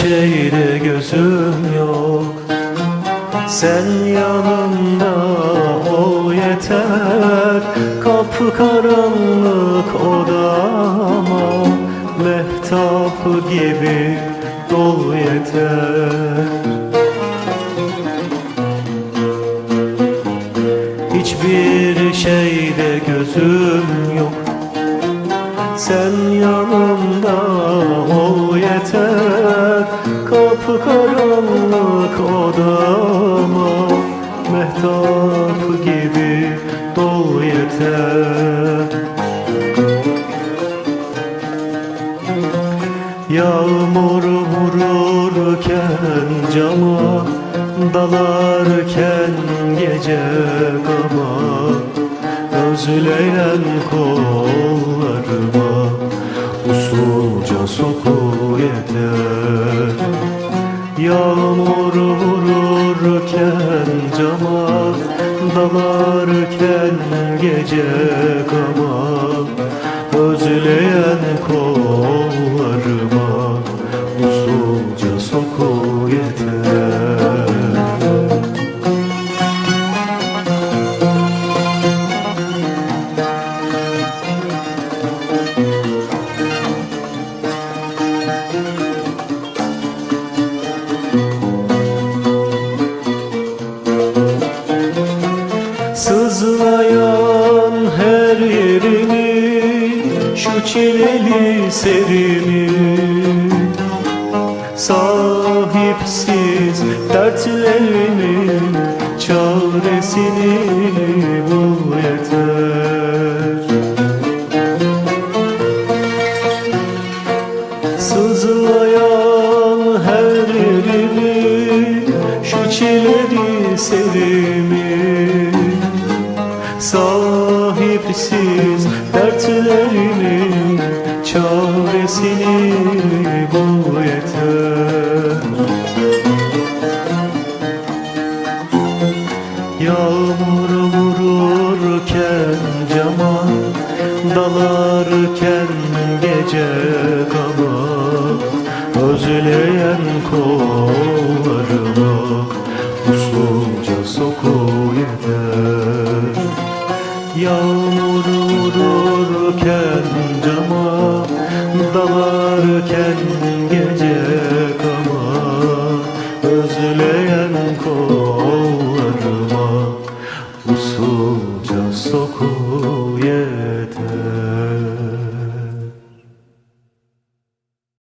Şeyde gözüm yok. Sen yanımda ol yeter. Kapı karanlık odama Mehtap gibi dol yeter. Hiçbir şeyde gözüm yok. Sen yanımda Kapı karanlık odama. Mehtap gibi dol yeter. Yağmur vururken cama Dalarken gece gama Özleyen kollarıma Usulca soku Yağmur vururken cama Dalarken gece gama Özleyen kollarıma çileli serimi. Sahipsiz dertlerimin Çaresini bul yeter. Sızlayan her yerimi Şu çileli serimi. Sahipsiz dertlerimin Çaresini bul yeter. Yağmur vururken cama Dalarken gece kama Özleyen kollarıma Usulca soku yeter. Yağmur vururken giderken gece kama Özleyen kollarıma usulca soku yeter.